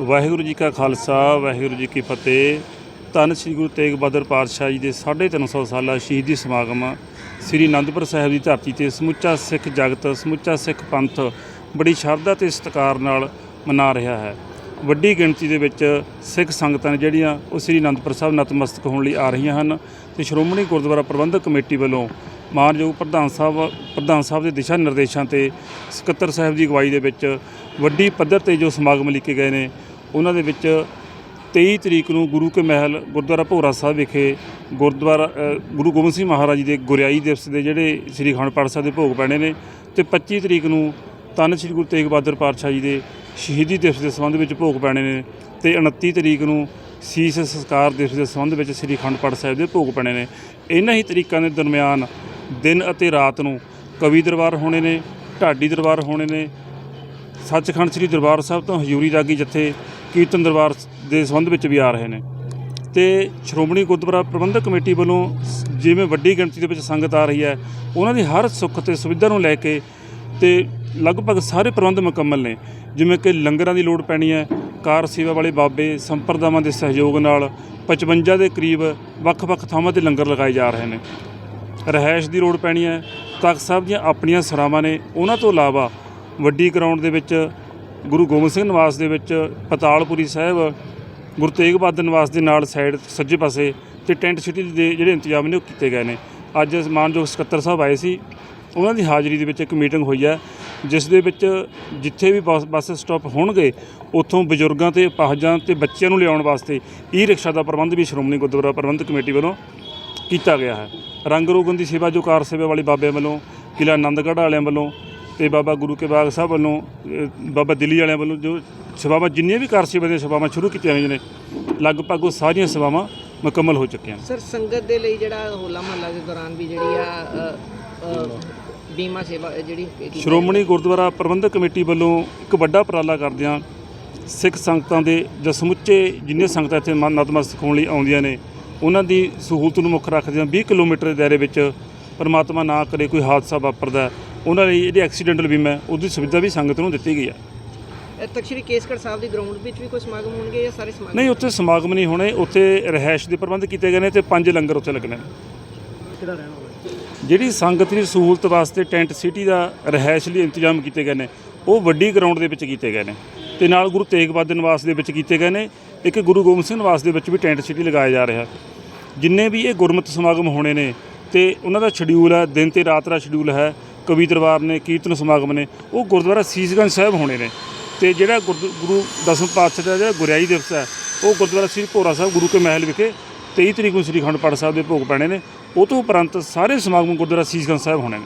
ਵਾਹਿਗੁਰੂ ਜੀ ਕਾ ਖਾਲਸਾ, ਵਾਹਿਗੁਰੂ ਜੀ ਕੀ ਫਤਿਹ। ਧੰਨ ਸ੍ਰੀ ਗੁਰੂ ਤੇਗ ਬਹਾਦਰ ਪਾਤਸ਼ਾਹ ਜੀ ਦੇ 350 ਸਾਲਾ ਸ਼ਹੀਦੀ ਸਮਾਗਮ ਸ੍ਰੀ ਅਨੰਦਪੁਰ ਸਾਹਿਬ ਦੀ ਧਰਤੀ ਤੇ ਸਮੁੱਚਾ ਸਿੱਖ ਜਗਤ, ਸਮੁੱਚਾ ਸਿੱਖ ਪੰਥ ਬੜੀ ਸ਼ਰਧਾ ਤੇ ਸਤਿਕਾਰ ਨਾਲ ਮਨਾ ਰਿਹਾ ਹੈ। ਵੱਡੀ ਗਿਣਤੀ ਦੇ ਵਿੱਚ ਸਿੱਖ ਸੰਗਤਾਂ ਨੇ ਜਿਹੜੀਆਂ ਉਹ ਸ੍ਰੀ ਅਨੰਦਪੁਰ ਸਾਹਿਬ ਨਤਮਸਤਕ ਹੋਣ ਲਈ ਆ ਰਹੀਆਂ ਹਨ ਤੇ ਸ਼੍ਰੋਮਣੀ ਗੁਰਦੁਆਰਾ ਪ੍ਰਬੰਧਕ ਕਮੇਟੀ ਵੱਲੋਂ ਮਾਨਯੋਗ ਪ੍ਰਧਾਨ ਸਾਹਿਬ ਪ੍ਰਧਾਨ ਸਾਹਿਬ ਦੇ ਦਿਸ਼ਾ ਨਿਰਦੇਸ਼ਾਂ ਤੇ ਸਕੱਤਰ ਸਾਹਿਬ ਦੀ ਅਗਵਾਈ ਦੇ ਵਿੱਚ ਵੱਡੀ ਪੱਧਰ ਤੇ ਜੋ ਸਮਾਗਮ ਲਿਖੇ ਗਏ ਨੇ, ਉਹਨਾਂ ਦੇ ਵਿੱਚ 23 ਤਰੀਕ ਨੂੰ ਗੁਰੂ ਕੇ ਮਹਿਲ ਗੁਰਦੁਆਰਾ ਭੋਰਾ ਸਾਹਿਬ ਵਿਖੇ ਗੁਰਦੁਆਰਾ ਗੁਰੂ ਗੋਬਿੰਦ ਸਿੰਘ ਮਹਾਰਾਜ ਜੀ ਦੇ ਗੁਰਿਆਈ ਦਿਵਸ ਦੇ ਜਿਹੜੇ ਸ੍ਰੀ ਅਖੰਡ ਪਾਠ ਸਾਹਿਬ ਦੇ ਭੋਗ ਪੈਣੇ ਨੇ ਤੇ 25 ਤਰੀਕ ਨੂੰ ਧੰਨ ਸ੍ਰੀ ਗੁਰੂ ਤੇਗ ਬਹਾਦਰ ਪਾਤਸ਼ਾਹ ਜੀ ਦੇ ਸ਼ਹੀਦੀ ਦਿਵਸ ਦੇ ਸੰਬੰਧ ਵਿੱਚ ਭੋਗ ਪੈਣੇ ਨੇ ਤੇ 29 ਤਰੀਕ ਨੂੰ ਸੀਸ ਸੰਸਕਾਰ ਦਿਵਸ ਦੇ ਸੰਬੰਧ ਵਿੱਚ ਸ੍ਰੀ ਅਖੰਡ ਪਾਠ ਸਾਹਿਬ ਦੇ ਭੋਗ ਪੈਣੇ ਨੇ। ਇਹਨਾਂ ਹੀ ਤਰੀਕਾਂ ਦੇ ਦਰਮਿਆਨ ਦਿਨ ਅਤੇ ਰਾਤ ਨੂੰ ਕਵੀ ਦਰਬਾਰ ਹੋਣੇ ਨੇ, ਢਾਡੀ ਦਰਬਾਰ ਹੋਣੇ ਨੇ, ਸੱਚਖੰਡ ਸ੍ਰੀ ਦਰਬਾਰ ਸਾਹਿਬ ਤੋਂ ਹਜ਼ੂਰੀ ਰਾਗੀ ਜਥੇ ਕੀਰਤਨ ਦਰਬਾਰ ਦੇ ਸੰਬੰਧ ਵਿੱਚ ਵੀ ਆ ਰਹੇ ਨੇ। ਤੇ ਸ਼੍ਰੋਮਣੀ ਗੁਰਦੁਆਰਾ ਪ੍ਰਬੰਧਕ ਕਮੇਟੀ ਵੱਲੋਂ ਜਿਵੇਂ ਵੱਡੀ ਗਿਣਤੀ ਦੇ ਵਿੱਚ ਸੰਗਤ ਆ ਰਹੀ ਹੈ, ਉਹਨਾਂ ਦੀ ਹਰ ਸੁੱਖ ਤੇ ਸੁਵਿਧਾ ਨੂੰ ਲੈ ਕੇ ਤੇ ਲਗਭਗ ਸਾਰੇ ਪ੍ਰਬੰਧ ਮੁਕੰਮਲ ਨੇ, ਜਿਵੇਂ ਕਿ ਲੰਗਰਾਂ ਦੀ ਲੋੜ ਪੈਣੀ ਹੈ, ਕਾਰ ਸੇਵਾ ਵਾਲੇ ਬਾਬੇ, ਸੰਪਰਦਾਵਾਂ ਦੇ ਸਹਿਯੋਗ ਨਾਲ 55 ਦੇ ਕਰੀਬ ਵੱਖ-ਵੱਖ ਥਾਵਾਂ ਤੇ ਲੰਗਰ ਲਗਾਏ ਜਾ ਰਹੇ ਨੇ। ਰਹਿائش ਦੀ ਰੋਡ ਪੈਣੀ ਹੈ। ਤਖਤ ਸਾਹਿਬ ਦੀਆਂ ਆਪਣੀਆਂ ਸਰਾਵਾਂ ਨੇ। ਉਹਨਾਂ ਤੋਂ ਇਲਾਵਾ ਵੱਡੀ ਗਰਾਊਂਡ ਦੇ ਵਿੱਚ ਗੁਰੂ ਗੋਬਿੰਦ ਸਿੰਘ ਨਿਵਾਸ ਦੇ ਵਿੱਚ ਪਤਾਲਪੁਰੀ ਸਾਹਿਬ, ਗੁਰੂ ਤੇਗ ਬਹਾਦਰ ਨਿਵਾਸ ਦੇ ਨਾਲ ਸਾਈਡ ਸੱਜੇ ਪਾਸੇ ਤੇ ਟੈਂਟ ਸਿਟੀ ਦੇ ਜਿਹੜੇ ਇੰਤਜ਼ਾਮ ਨੇ ਉਹ ਕੀਤੇ ਗਏ ਨੇ। ਅੱਜ ਮਾਨਯੋਗ ਸਕੱਤਰ ਸਾਹਿਬ ਆਏ ਸੀ। ਉਹਨਾਂ ਦੀ ਹਾਜ਼ਰੀ ਦੇ ਵਿੱਚ ਇੱਕ ਮੀਟਿੰਗ ਹੋਈ ਹੈ, ਜਿਸ ਦੇ ਵਿੱਚ ਜਿੱਥੇ ਵੀ ਬੱਸ ਸਟਾਪ ਹੋਣਗੇ, ਉੱਥੋਂ ਬਜ਼ੁਰਗਾਂ ਤੇ ਪਾਹਜਾਂ ਤੇ ਬੱਚਿਆਂ ਨੂੰ ਲਿਆਉਣ ਵਾਸਤੇ ਈ ਰਿਕਸ਼ਾ ਦਾ ਪ੍ਰਬੰਧ ਵੀ ਸ਼੍ਰੋਮਣੀ ਗੁਰਦੁਆਰਾ ਪ੍ਰਬੰਧਕ ਕਮੇਟੀ ਵੱਲੋਂ ਕੀਤਾ ਗਿਆ ਹੈ। ਰੰਗ ਰੋਗਨ ਦੀ ਸੇਵਾ ਜੋ ਕਾਰ ਸੇਵਾ ਵਾਲੇ ਬਾਬਿਆਂ ਵੱਲੋਂ ਕਿਲਾ ਆਨੰਦਗੜ੍ਹ ਵਾਲਿਆਂ ਵੱਲੋਂ ਤੇ ਬਾਬਾ ਗੁਰੂ ਕੇ ਬਾਗ ਸਾਹਿਬ ਵੱਲੋਂ ਬਾਬਾ ਦਿੱਲੀ ਵਾਲਿਆਂ ਵੱਲੋਂ ਜੋ ਸੇਵਾਵਾਂ ਜਿੰਨੀਆਂ ਵੀ ਕਾਰ ਸੇਵਾ ਦੀਆਂ ਸੇਵਾਵਾਂ ਸ਼ੁਰੂ ਕੀਤੀਆਂ ਹੋਈਆਂ ਨੇ ਲਗਭਗ ਉਹ ਸਾਰੀਆਂ ਸੇਵਾਵਾਂ ਮੁਕੰਮਲ ਹੋ ਚੁੱਕੀਆਂ ਨੇ। ਸਰ ਸੰਗਤ ਦੇ ਲਈ ਜਿਹੜਾ ਹੋਲਾ ਮਹੱਲਾ ਦੇ ਦੌਰਾਨ ਵੀ ਜਿਹੜੀ ਆ ਬੀਮਾ ਸੇਵਾ ਜਿਹੜੀ ਸ਼੍ਰੋਮਣੀ ਗੁਰਦੁਆਰਾ ਪ੍ਰਬੰਧਕ ਕਮੇਟੀ ਵੱਲੋਂ ਇੱਕ ਵੱਡਾ ਉਪਰਾਲਾ ਕਰਦਿਆਂ ਸਿੱਖ ਸੰਗਤਾਂ ਦੇ ਜਾਂ ਸਮੁੱਚੇ ਜਿੰਨੀਆਂ ਸੰਗਤਾਂ ਇੱਥੇ ਮਨ- ਨਤਮਸਤਕ ਹੋਣ ਲਈ ਆਉਂਦੀਆਂ ਨੇ ਉਹਨਾਂ ਦੀ ਸਹੂਲਤ ਨੂੰ ਮੁੱਖ ਰੱਖਦੇ ਹਾਂ। 20 ਕਿਲੋਮੀਟਰ ਦੇ ਦਾਇਰੇ ਵਿੱਚ ਪਰਮਾਤਮਾ ਨਾ ਕਰੇ ਕੋਈ ਹਾਦਸਾ ਵਾਪਰਦਾ ਉਹਨਾਂ ਲਈ ਜਿਹੜੀ ਐਕਸੀਡੈਂਟਲ ਬੀਮਾ ਹੈ ਉਹਦੀ ਸੁਵਿਧਾ ਵੀ ਸੰਗਤ ਨੂੰ ਦਿੱਤੀ ਗਈ ਹੈ। ਤੱਕ ਸ਼੍ਰੀ ਕੇਸਗੜ੍ਹ ਸਾਹਿਬ ਦੀ ਗਰਾਊਂਡ ਵਿੱਚ ਵੀ ਕੋਈ ਸਮਾਗਮ ਹੋਣਗੇ ਜਾਂ ਸਾਰੇ ਸਮਾਗਮ? ਨਹੀਂ ਉੱਥੇ ਸਮਾਗਮ ਨਹੀਂ ਹੋਣੇ। ਉੱਥੇ ਰਹਿائش ਦੇ ਪ੍ਰਬੰਧ ਕੀਤੇ ਗਏ ਨੇ ਤੇ ਪੰਜ ਲੰਗਰ ਉੱਥੇ ਲੱਗਣੇ ਕਿਹੜਾ ਰਹਿਣਾ ਜਿਹੜੀ ਸੰਗਤ ਦੀ ਸਹੂਲਤ ਵਾਸਤੇ ਟੈਂਟ ਸਿਟੀ ਦਾ ਰਹਿائش ਲਈ ਇੰਤਜ਼ਾਮ ਕੀਤੇ ਗਏ ਨੇ ਉਹ ਵੱਡੀ ਗਰਾਊਂਡ ਦੇ ਵਿੱਚ ਕੀਤੇ ਗਏ ਨੇ। ਤੇ ਨਾਲ ਗੁਰੂ ਤੇਗ ਬਹਾਦਰ ਨਿਵਾਸ ਦੇ ਵਿੱਚ ਕੀਤੇ ਗਏ ਨੇ, ਇੱਕ ਗੁਰੂ ਗੋਬਿੰਦ ਸਿੰਘ ਨਿਵਾਸ ਦੇ ਵਿੱਚ ਵੀ ਟੈਂਟ ਸਿਟੀ ਲਗਾਇਆ ਜਾ ਰਿਹਾ। ਜਿੰਨੇ ਵੀ ਇਹ ਗੁਰਮਤਿ ਸਮਾਗਮ ਹੋਣੇ ਨੇ ਤੇ ਉਹਨਾਂ ਦਾ ਸ਼ਡਿਊਲ ਹੈ, ਦਿਨ ਤੇ ਰਾਤ ਦਾ ਸ਼ਡਿਊਲ ਹੈ, ਕਵੀ ਦਰਬਾਰ ਨੇ, ਕੀਰਤਨ ਸਮਾਗਮ ਨੇ, ਉਹ ਗੁਰਦੁਆਰਾ ਸੀਸਗੰਜ ਸਾਹਿਬ ਹੋਣੇ ਨੇ। ਤੇ ਜਿਹੜਾ ਗੁਰਦ- ਗੁਰੂ ਦਸਮ ਪਾਤਸ਼ਾਹ ਦਾ ਜਿਹੜਾ ਗੁਰਿਆਈ ਦਿਵਸ ਹੈ, ਉਹ ਗੁਰਦੁਆਰਾ ਸ੍ਰੀ ਭੋਰਾ ਸਾਹਿਬ ਗੁਰੂ ਕੇ ਮਹਿਲ ਵਿਖੇ 23 ਤਰੀਕ ਨੂੰ ਸ੍ਰੀ ਅਖੰਡ ਪਾਠ ਸਾਹਿਬ ਦੇ ਭੋਗ ਪੈਣੇ ਨੇ। ਉਹ ਤੋਂ ਉਪਰੰਤ ਸਾਰੇ ਸਮਾਗਮ ਗੁਰਦੁਆਰਾ ਸੀਸਗੰਜ ਸਾਹਿਬ ਹੋਣੇ ਨੇ।